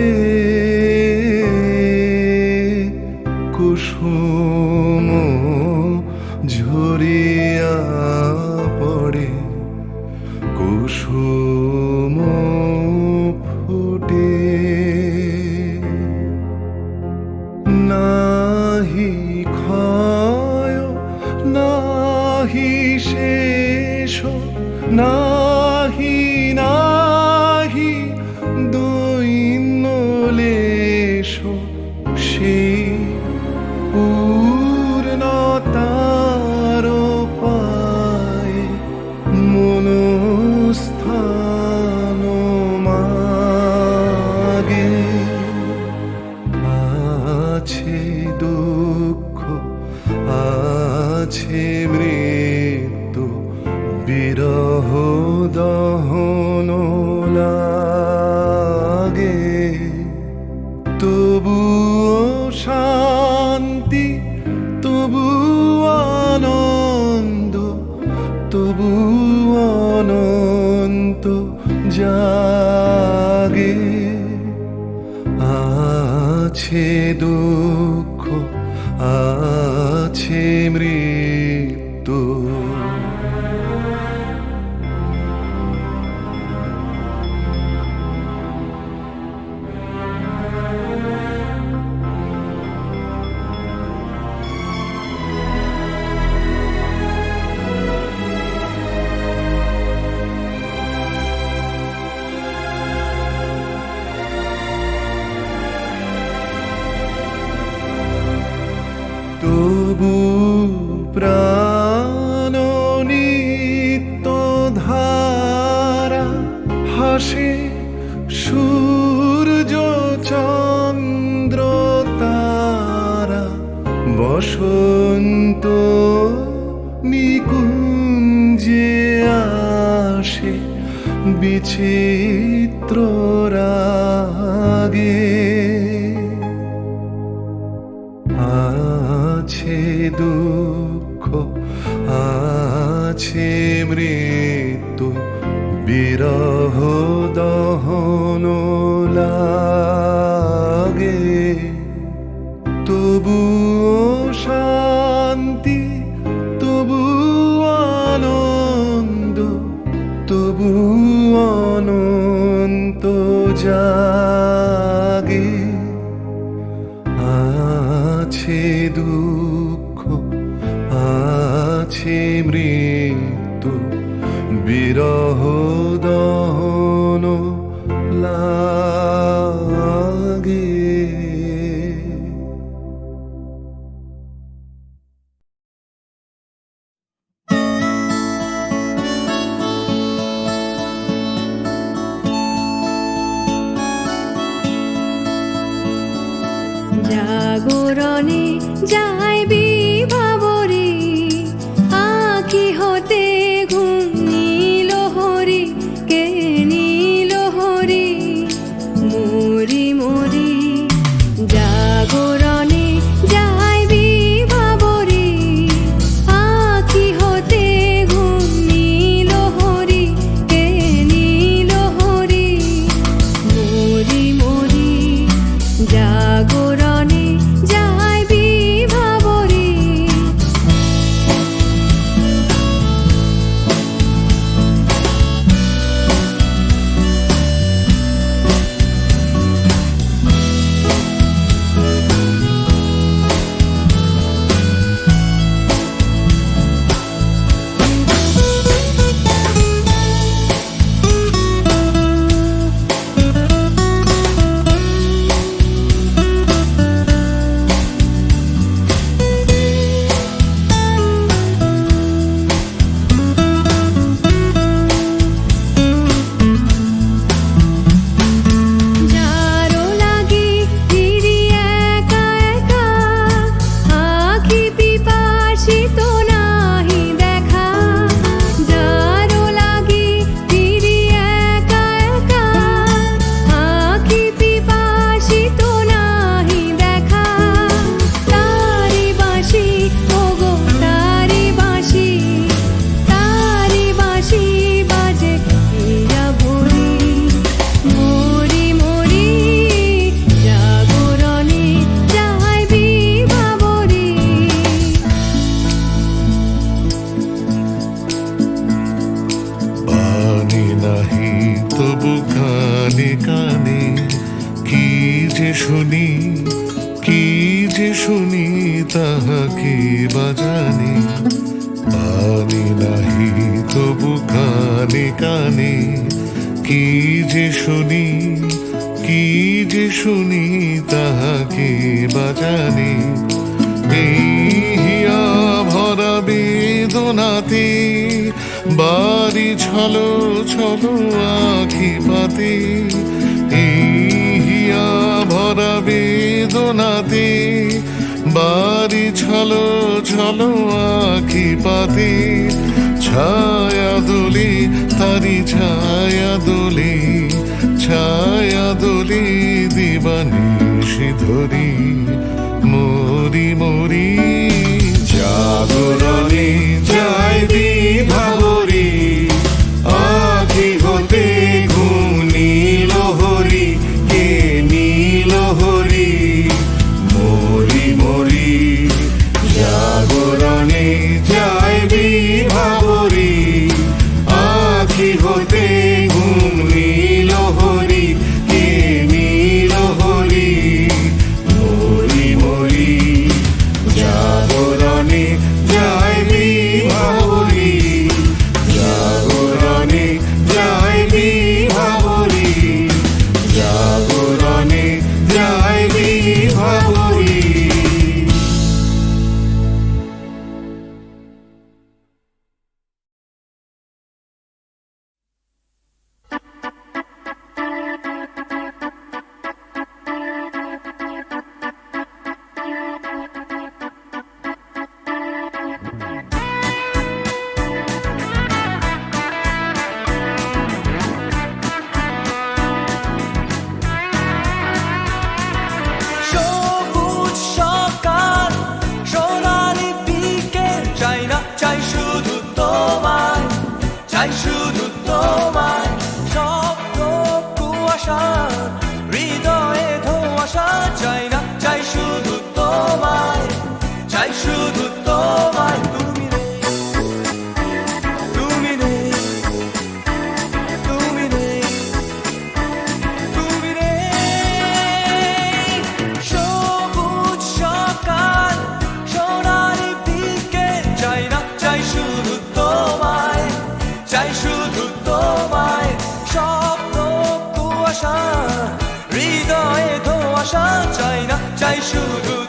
me. আছে মৃত্যু। বসন্ত নিকুঞ্জে আসে বিচিত্র রাগে। চরণে যাই বিভাব তাহাকে বাজানে। পানি নাহি তবু কানে কানে। কি যে শুনি, কি যে শুনি তাহাকে বাজানে। এই হিয়া ভরা বেদনাতে, বাড়ি ছলো ছলো আখি পাতে। এই হিয়া ভরা বেদনাতে বাড়ি ছলো ছলো আখি পাতি, ছায়া দুলি, তারি ছায়া দুলি ছায়া দুলি দিবানি ধরি, মরি মরি। ধোয়াশা চাই না, চাই শুধু তোমায়, চাই শুধু তোমায়। তুমি নেই তুমি নেই তুমি নেই তুমি নেই সবুজ সকাল সোনালি বিকেল চাই না, চাই শুধু তোমায়, চাই শুধু তোমায়। স্বপ্ন কুয়াশা, হৃদয়ে ধোয়াশা চাই না চাই শুধু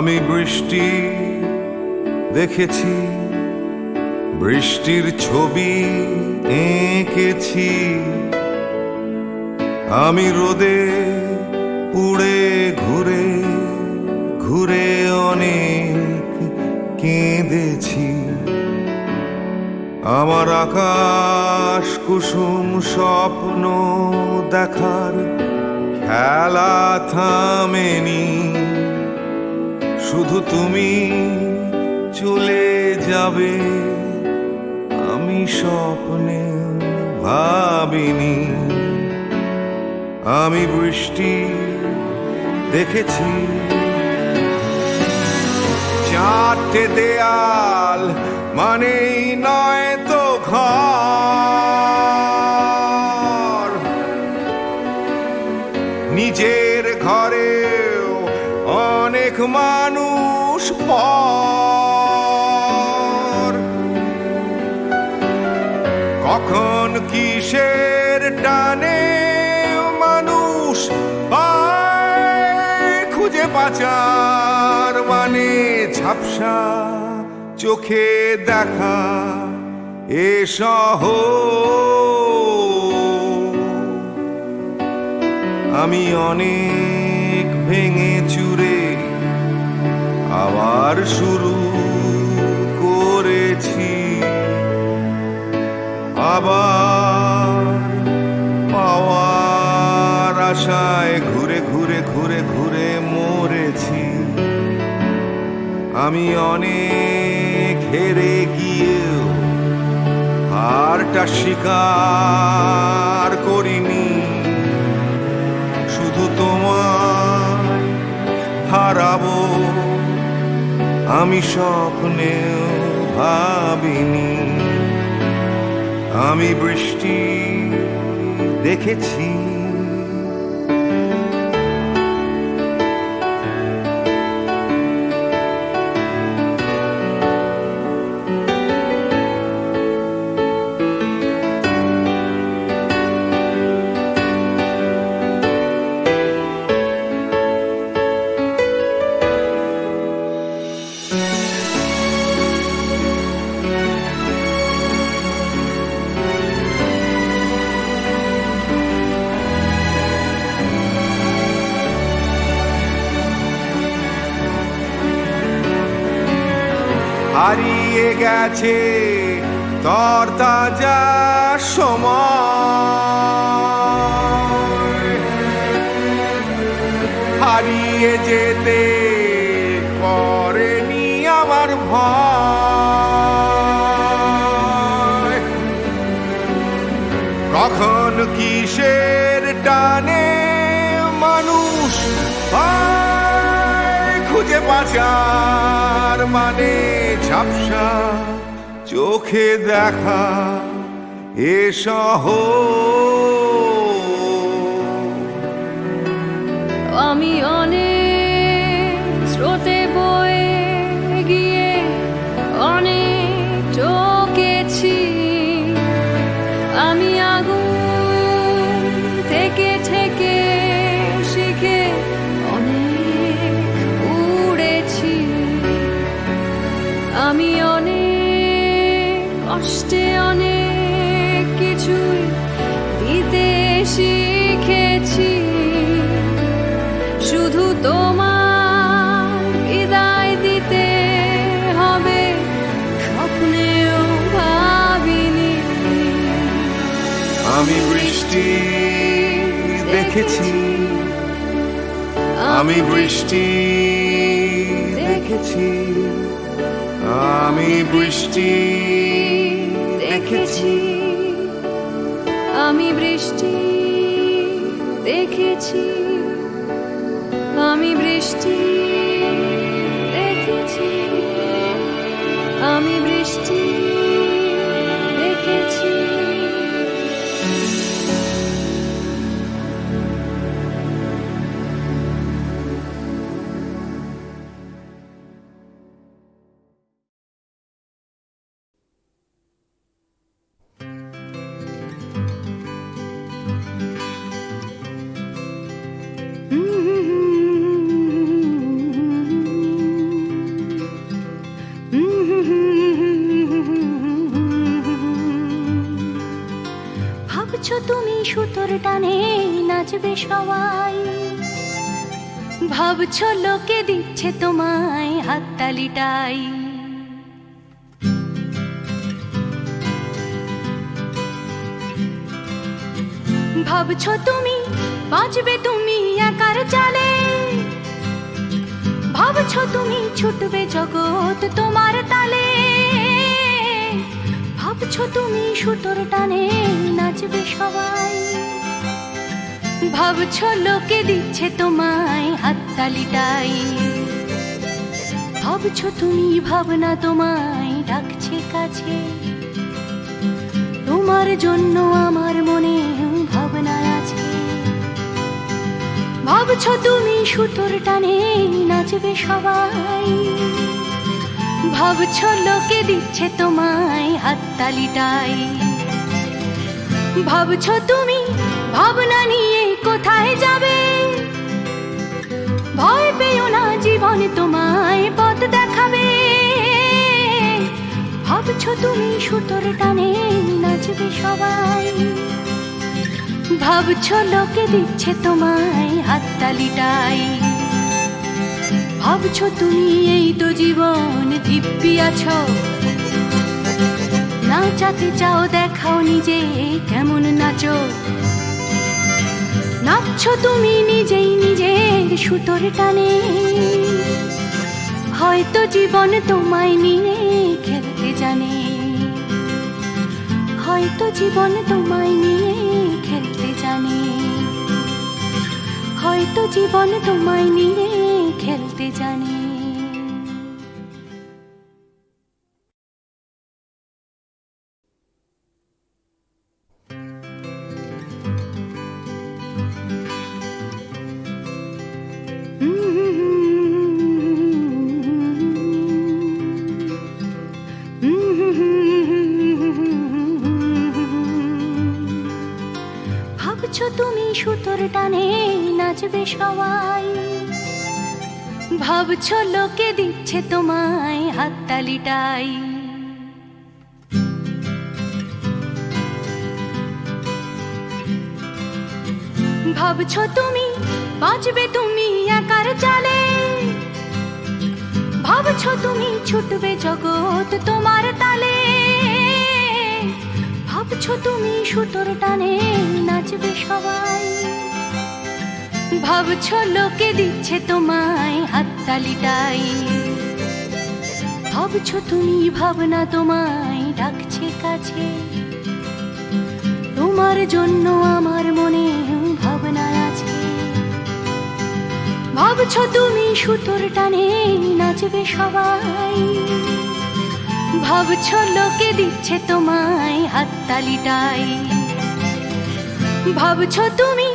আমি বৃষ্টি দেখেছি, বৃষ্টির ছবি এঁকেছি। আমি রোদে পুড়ে ঘুরে ঘুরে অনেক কেঁদেছি। আমার আকাশ কুসুম স্বপ্ন দেখার খেলা থামেনি। শুধু তুমি চলে যাবে। আমি স্বপ্নে ভাবিনি। আমি বৃষ্টি দেখেছি। চারটে দেয়াল মানেই নয় কিসের টানে মানুষ পায় খুঁজে পাচার মানে ঝাপসা চোখে দেখা এ শহর আমি অনেক ভেঙে চুরে আবার শুরু করেছি। আবার আশায় ঘুরে ঘুরে ঘুরে ঘুরে মরেছি। আমি অনেক হেরে গিয়েও হারটা স্বীকার করিনি। শুধু তোমার হারাবো আমি স্বপ্নেও ভাবিনি। আমি বৃষ্টি দেখেছি। হারিয়ে গেছে তর তাজা সময়। হারিয়ে যেতে করেনি আমার ভয়। কখন কিসের টানে মানুষ খুঁজে বাঁচার মানে? ঝাপসা চোখে দেখা এ সহ আমি অনেক স্রোতে আমি বৃষ্টি দেখেছি। আমি বৃষ্টি দেখেছি। আমি বৃষ্টি দেখেছি। আমি বৃষ্টি দেখেছি। আমি বৃষ্টি দেখেছি। আমি বৃষ্টি নাচবে সবাই। ভাবছ লোকে দিচ্ছে তোমায় হাততালিটাই। ভাবছ তুমি, বাঁচবে তুমি একার চালে। ভাবছ তুমি ছুটবে জগৎ তোমার তালে। ভাবছ তুমি সুতোর টানে নাচবে সবাই। ভাবছ লোকে দিচ্ছে তোমায় ভাবছ তুমি ভাবনা তোমায় ডাকছে কাছে। তোমার জন্য আমার মনে ভাবনা আছে। ভাবছ তুমি সুতোর টানে নাচবে সবাই। ভাবছ লোকে দিচ্ছে তোমায় হাততালিটাই। ভাবছ তুমি ভাবনা নিয়ে কোথায় যাবে? ভয় পেও না, জীবন তোমায় পথ দেখাবে। ভাবছ তুমি সুতোর টানে নাচবে সবাই? ভাবছ লোকে দিচ্ছে তোমায় হাততালিটাই? ভাবছ তুমি এই তো জীবন দিব্যি আছো? নাচাতে চাও, দেখাও নিজে, কেমন নাচো? নাচছো তুমি নিজেই নিজের সুতোর টানে। হয়তো জীবন তোমায় নিয়ে খেলতে জানে। হয়তো জীবন তোমায় নিয়ে খেলতে জানে। হয়তো জীবন তোমায় নিয়ে খেলতে জানে। ভাবছ তুমি সুতোর টানে নাচবে সবাই। ভাবছ লোকে দিচ্ছে তোমায় হাততালিটাই। ভাবছ তুমি বাঁচবে তুমি একার চালে। ভাবছ তুমি ছুটবে জগৎ তোমার তালে। ভাবছ তুমি সুতোর টানে নাচবে সবাই? ভাবছ লোকে দিচ্ছে তোমায় হাততালিটাই? ভাবছ তুমি ভাবনা তোমায় ডাকছে কাছে? তোমার জন্য আমার মনে ভাবনা আছে। ভাবছ তুমি সুতোর টানে নাচবে সবাই? ভাবছ লোকে দিচ্ছে তোমায় হাততালিটাই। ভাবছ তুমি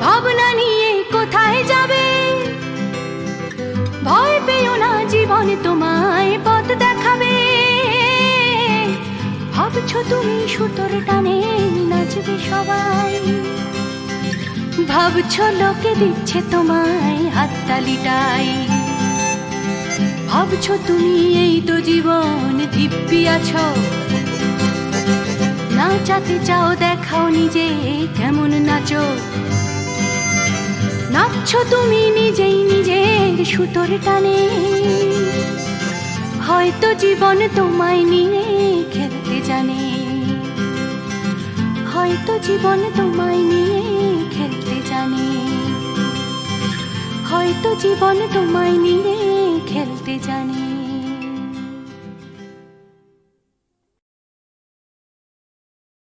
ভাবনা নিয়ে কোথায় যাবে? ভয় পেও না, জীবন তোমায় পথ দেখাবে। ভাবছ তুমি সুতোর টানে নাচবে সবাই। ভাবছ লোকে দিচ্ছে তোমায় হাততালিটাই। ভাবছ তুমি এই তো জীবন দিব্যি আছো। নাচাতে চাও, দেখাও নিজে কেমন নাচো। নাচছো তুমি নিজেই নিজের সুতোর টানে। হয়তো জীবন তোমায় নিয়ে খেলতে জানে। হয়তো জীবন তোমায় নিয়ে হয়তো জীবন তোমায় নিয়ে খেলতে জানে